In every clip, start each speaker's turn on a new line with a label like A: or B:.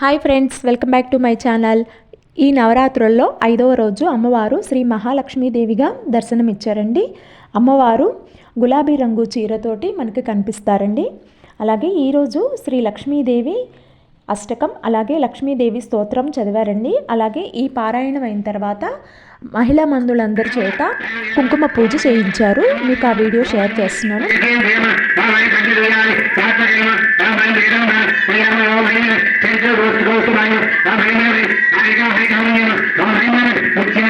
A: Hi friends welcome back to my channel ఈ నవరాత్రుల్లో ఐదవ రోజు అమ్మవారు శ్రీ మహాలక్ష్మీదేవిగా దర్శనమిచ్చారండి. అమ్మవారు గులాబీ రంగు చీరతోటి మనకి కనిపిస్తారండి. అలాగే ఈరోజు శ్రీ లక్ష్మీదేవి అష్టకం అలాగే లక్ష్మీదేవి స్తోత్రం చదివారండి. అలాగే ఈ పారాయణం అయిన తర్వాత మహిళా మందులందరి చేత కుంకుమ పూజ చేయించారు. మీకు ఆ వీడియో షేర్ చేస్తున్నాను.
B: മുഖ്യ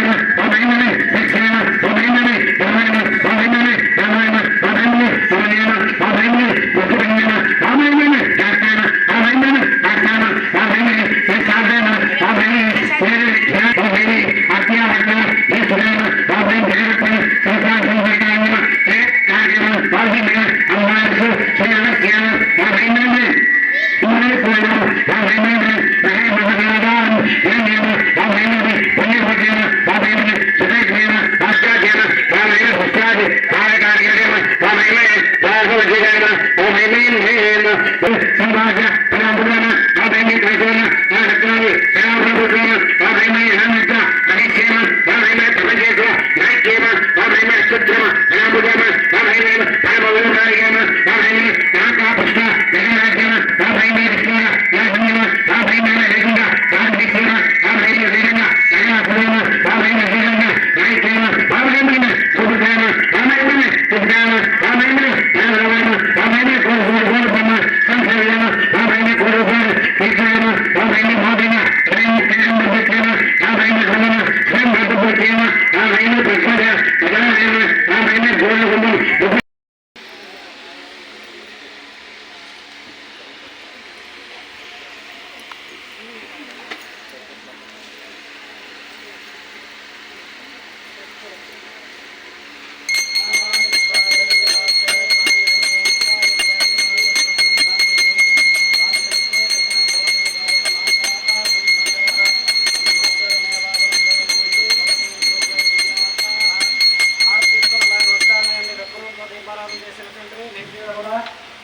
B: ஆகிறான்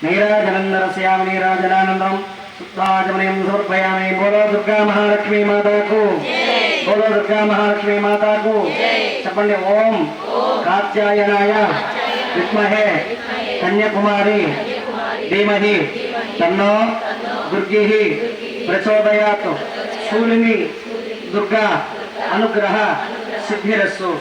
B: నీరాజనందరస్యామి నీరాజనానందం శుద్ధాచమనయం సమర్పయామి బోలో దుర్గా మహాలక్ష్మి మాతాకు బోలో దుర్గా మహాలక్ష్మి మాతాకు చెప్పండి ఓం కాత్యాయనాయ విద్మహే కన్యాకుమారి ధీమహి తన్నో దుర్గి ప్రచోదయాత్ శూలిని దుర్గా అనుగ్రహ సిద్ధిరస్సు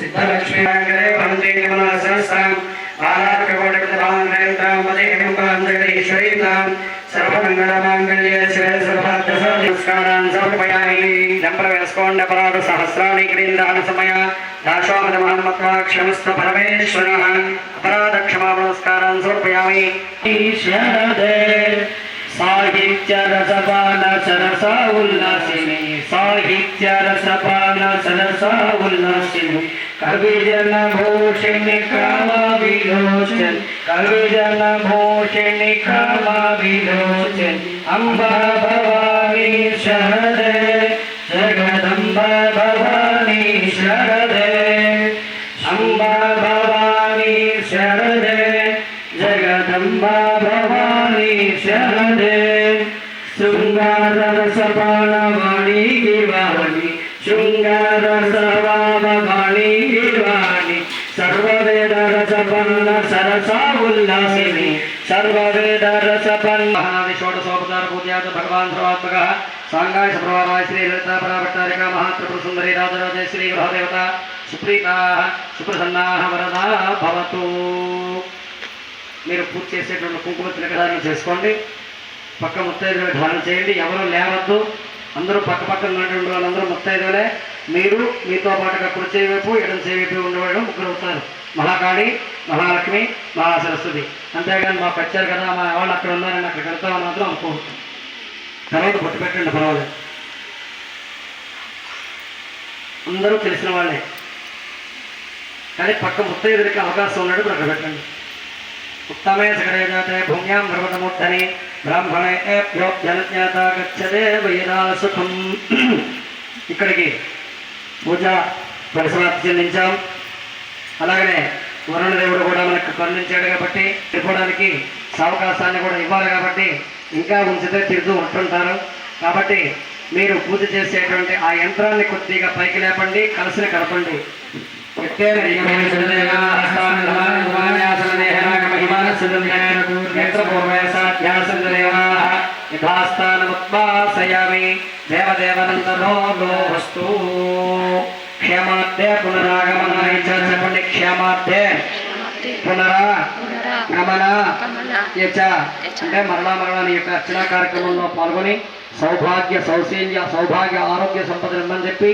B: सिद्धलक्ष्मीनागरे वन्दे मनसहस्रां बालार्ककोटिप्रदां मदेवकाञ्जलीश्वरीं सर्वमङ्गलमाङ्गल्ये शिवे सर्वार्थसाधिस्कारान् समर्पयामि जम्प्रवेस्कोण्डपराध सहस्राणि क्रीन्दान समय दाशोमदमहन्मत्वाक्षमस्त परमेश्वरः अपराधक्षमा नमस्कारान् समर्पयामि ईश्वरदे సాహిత్య రసపాన సరసా ఉల్లాసిని సాహిత్య రసపాన సరసా ఉల్లాసిని కవిజన భూషిణి కామ విలోచన్ కవిజన భూషిణి కామ విలోచన్ అంబా భవానీ శరదే జగదంబ భవానీ శరదే అంబా భవానీ శరదే జగదంబా భవానీ శరదే శృంగారసపాణవాణి గివాణి శృంగారసవాణి గివాణి సర్వవేద రసపన్న సరసా ఉల్లాసిని సర్వవేద రసపన్న షోడశోపచార పూజాత భగవాన్ సర్వాత్మక సాంగాయ సప్రవారాయ శ్రీ లలిత పరాభట్టారిక మహాత్రిపుర సుందరి రాజరాజ గృహదేవత సుప్రీతా సుప్రసన్నా వరదా భవతు. మీరు పూజ చేసేటువంటి కుంకుమ తిలకధారణ చేసుకోండి. పక్క ముత్తైదువులు ధారణ చేయండి. ఎవరు లేవద్దు. అందరూ పక్క పక్కన ఉన్నటువంటి వాళ్ళందరూ ముత్తైదువులే. మీరు మీతో పాటుగా కుడి చేయి వైపు ఎడం చేయి వైపు ఉండేవాళ్ళు ముగ్గురు అవుతారు. మహాకాళి మహాలక్ష్మి మహాసరస్వతి. అంతేగాని మాకు వచ్చారు కదా మా వాళ్ళు అక్కడ ఉన్నారని అక్కడ కడతామని మాత్రం అనుకోవద్దు. తర్వాత బొట్టు పెట్టండి పర్వాలేదు. అందరూ తెలిసిన వాళ్ళే. కానీ పక్క ముత్తైదులకి అవకాశం ఉన్నట్టు అక్కడ పెట్టండి. उत्तमे सकले जाते भूम्यां पर्वतमूर्धने బ్రాహ్మణే ఏభ్యో జనజ్ఞాత గచ్చదే వైరా సుఖం ఇక్కడికి పూజ పరిసమాప్తి చెందించాం అలాగనే వరుణ దేవుడు కూడా మనకు కరుణించాడు కాబట్టి తిరుకోవడానికి సావకాశాన్ని కూడా ఇవ్వాలి కాబట్టి ఇంకా ఉంచితే తిరుగుతూ ఉంటుంటారు కాబట్టి మీరు పూజ చేసేటువంటి ఆ యంత్రాన్ని కొద్దిగా పైకి లేపండి కలిసిని కలపండి ఎత్తేన మహిమాన సుదండేన యంత్రపూర్వయసాధ్యాసందేవా క్షేమార్థే పునరా గమన యచ. అంటే మరలా మరలా నీ యొక్క అర్చనా కార్యక్రమంలో పాల్గొని సౌభాగ్య సౌశీల్య సౌభాగ్య ఆరోగ్య సంపదలు ఇమ్మని చెప్పి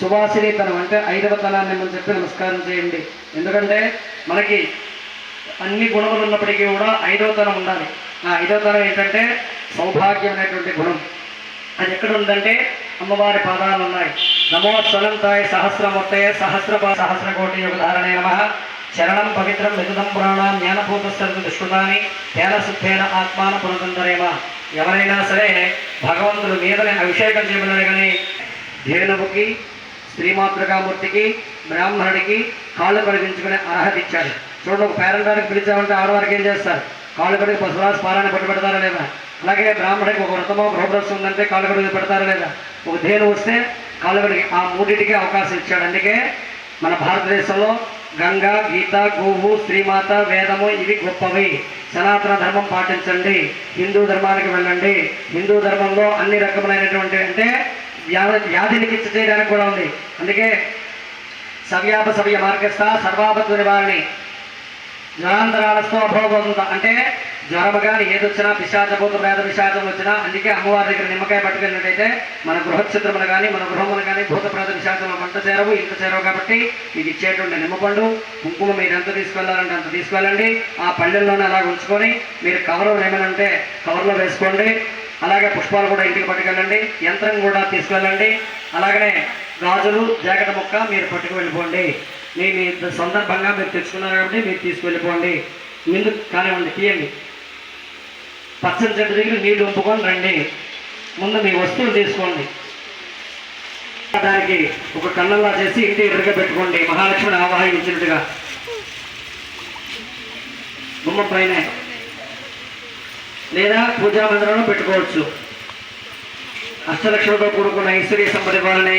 B: సుభాషిని తనం అంటే ఐదవ తనాన్ని ఇమ్మని చెప్పి నమస్కారం చేయండి. ఎందుకంటే మనకి అన్ని గుణములు ఉన్నప్పటికీ కూడా ఐదవ తనం ఉండాలి. ఆ ఐదవ తనం ఏంటంటే సౌభాగ్యం అనేటువంటి గుణం. అది ఎక్కడ ఉందంటే అమ్మవారి పాదాలు ఉన్నాయి. నమో స్వలంతాయ సహస్రమూర్తయ సహస్ర సహస్ర కోటి యుగ ధారణే నమ. శరణం పవిత్రం విదుదం పురాణం జ్ఞానభూత సర్వ దుష్కృతాన్ని తేన శుద్ధేన ఆత్మాన పునరుద్ధరేమ. ఎవరైనా సరే భగవంతుడు మీదనే అభిషేకం చేయమన్నాడు కానీ ధేనువుకి శ్రీమాతృకామూర్తికి బ్రాహ్మణుడికి కాళ్ళు కడిగించుకునే అర్హత ఇచ్చాడు. చూడండి ఒక పేరంటానికి పిలిచామంటే ఆడవారికి ఏం చేస్తారు? కాళ్ళు కడిగి పశురాజు పారాయణ పట్టు పెడతారా లేదా? అలాగే బ్రాహ్మణుడికి ఒక వ్రతమో గృహప్రస్థం ఉందంటే కాళ్ళు కడిగి పెడతారా లేదా? ఒక ధేను వస్తే కాళ్ళు కడిగి ఆ మూడింటికి అవకాశం ఇచ్చాడు. అందుకే మన భారతదేశంలో గంగా గీత గోవు శ్రీమాత వేదము ఇవి గొప్పవి. సనాతన ధర్మం పాటించండి. హిందూ ధర్మానికి వెళ్ళండి. హిందూ ధర్మంలో అన్ని రకములైనటువంటి అంటే వ్యాధిని చికిత్స చేయడానికి కూడా ఉంది. అందుకే సవ్యాప సవ్య మార్గస్థ సర్వాపత్వ నివారణి. జ్వరాంతరాలతో అభోగవుతుందా అంటే జ్వరము కానీ ఏదొచ్చినా పిశాచభూత ప్రేత పిశాచం వచ్చినా అందుకే అమ్మవారి దగ్గర నిమ్మకాయ పట్టుకెళ్ళినట్టయితే మన గృహచిత్రములు కానీ మన గృహములు కానీ భూత ప్రేత పిశాచములు వంట చేరవు ఇంత చేరవు కాబట్టి మీకు ఇచ్చేటువంటి నిమ్మపండు కుంకుమ మీరు ఎంత తీసుకెళ్ళాలంటే అంత తీసుకెళ్ళండి. ఆ పళ్ళెల్లోనే అలా ఉంచుకొని మీరు కవర్ ఉంటే కవర్లో వేసుకోండి. అలాగే పుష్పాలు కూడా ఇంటికి పట్టుకెళ్ళండి. యంత్రం కూడా తీసుకెళ్ళండి. అలాగనే గాజులు జాకెట్ ముక్క మీరు పట్టుకు వెళ్ళిపోండి. మీ మీ సందర్భంగా మీరు తెచ్చుకున్నారు కాబట్టి మీరు తీసుకువెళ్ళిపోండి ముందు కానివ్వండి తీయండి. పచ్చని చెట్టు దగ్గర నీళ్ళు ఉంపుకొని రండి. ముందు మీ వస్తువులు తీసుకోండి. దానికి ఒక కన్నంలా చేసి ఇంటి ఎదురుగా పెట్టుకోండి. మహాలక్ష్మిని ఆవాహించినట్టుగా. గుమ్మ పైన లేదా పూజా మందిరంలో పెట్టుకోవచ్చు. అష్టలక్ష్మితో కూడుకున్న ఐశ్వర్య సంపద ఇవ్వాలని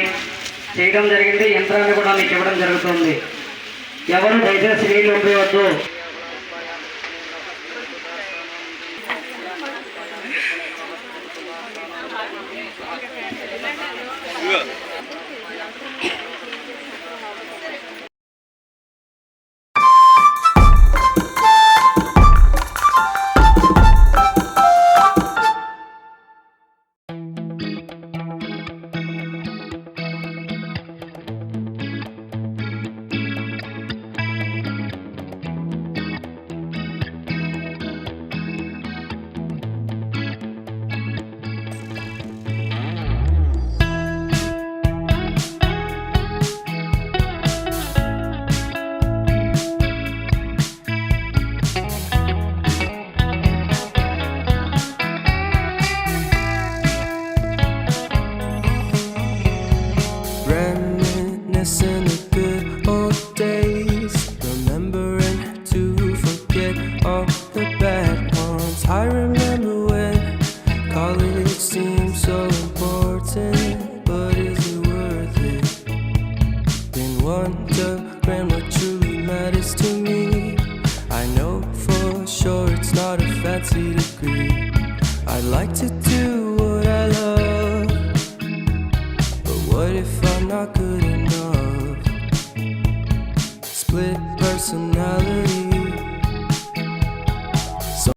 B: చేయడం జరిగింది. యంత్రాన్ని కూడా మీకు ఇవ్వడం జరుగుతుంది. ఎవరు దయచేసి నీళ్ళు ఉపయోగద్దు
C: a fancy degree. I'd like to do what I love. But what if I'm not good enough? Split personality